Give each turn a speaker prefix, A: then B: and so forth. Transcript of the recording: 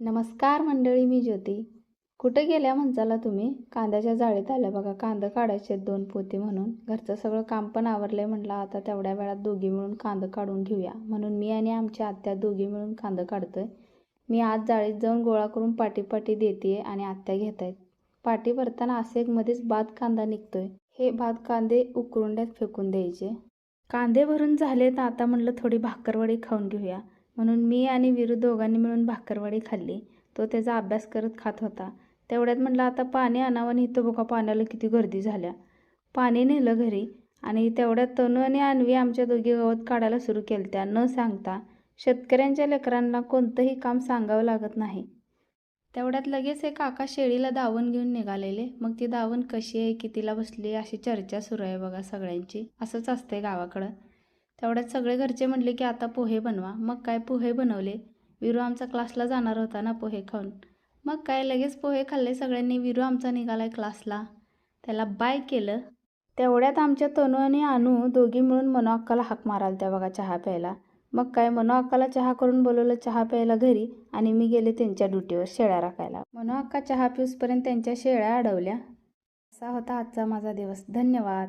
A: नमस्कार मंडळी मी ज्योती. कुठे गेल्या म्हणचाला तुम्ही? कांद्याच्या जाळीत आल्या बघा. कांदा काढायचे आहेत दोन पोते म्हणून. घरचं सगळं काम पण आवरलंय म्हटलं आता तेवढ्या वेळात दोघी मिळून कांदा काढून घेऊया. म्हणून मी आणि आमच्या आत्या दोघी मिळून कांदा काढतोय. मी आज जाळीत जाऊन गोळा करून पाटी पाटी देते आणि आत्या घेत आहेत पाटी भरताना असे एक मध्येच भात कांदा निघतोय. हे भात कांदे उकरुंड्यात फेकून द्यायचे. कांदे भरून झाले तर आता म्हटलं थोडी भाकरवडी खाऊन घेऊया. म्हणून मी आणि विरू दोघांनी मिळून भाकरवडी खाल्ली. तो त्याचा अभ्यास करत खात होता. तेवढ्यात म्हटलं आता पाणी आणावं आणि इथं बघा पाण्याला किती गर्दी झाल्या. पाणी नेलं घरी आणि तेवढ्यात तनू आणि अन्वी आमच्या दोघी गवत काढायला सुरू केलं त्या न सांगता शेतकऱ्यांच्या लेकरांना कोणतंही काम सांगावं लागत नाही. तेवढ्यात लगेच एक काका शेळीला दावण घेऊन निघालेले. मग ती दावण कशी आहे कितीला बसली अशी चर्चा सुरू आहे बघा सगळ्यांची. असंच असतंय गावाकडं. तेवढ्यात सगळे घरचे म्हणले की आता पोहे बनवा. मग काय पोहे बनवले? विरू आमचा क्लासला जाणार होता ना पोहे खाऊन. मग काय लगेच पोहे खाल्ले सगळ्यांनी? विरू आमचा निघालाय क्लासला. त्याला बाय केलं. तेवढ्यात आमच्या तनू आणि अनु दोघी मिळून मनो अक्काला हाक माराल त्या बघा चहा प्यायला. मग काय मनू अक्काला चहा करून बोलवलं चहा प्यायला घरी आणि मी गेले त्यांच्या ड्युटीवर शेळ्या राखायला. मनू अक्का चहा पिऊसपर्यंत त्यांच्या शेळ्या अडवल्या. असा होता आजचा माझा दिवस. धन्यवाद.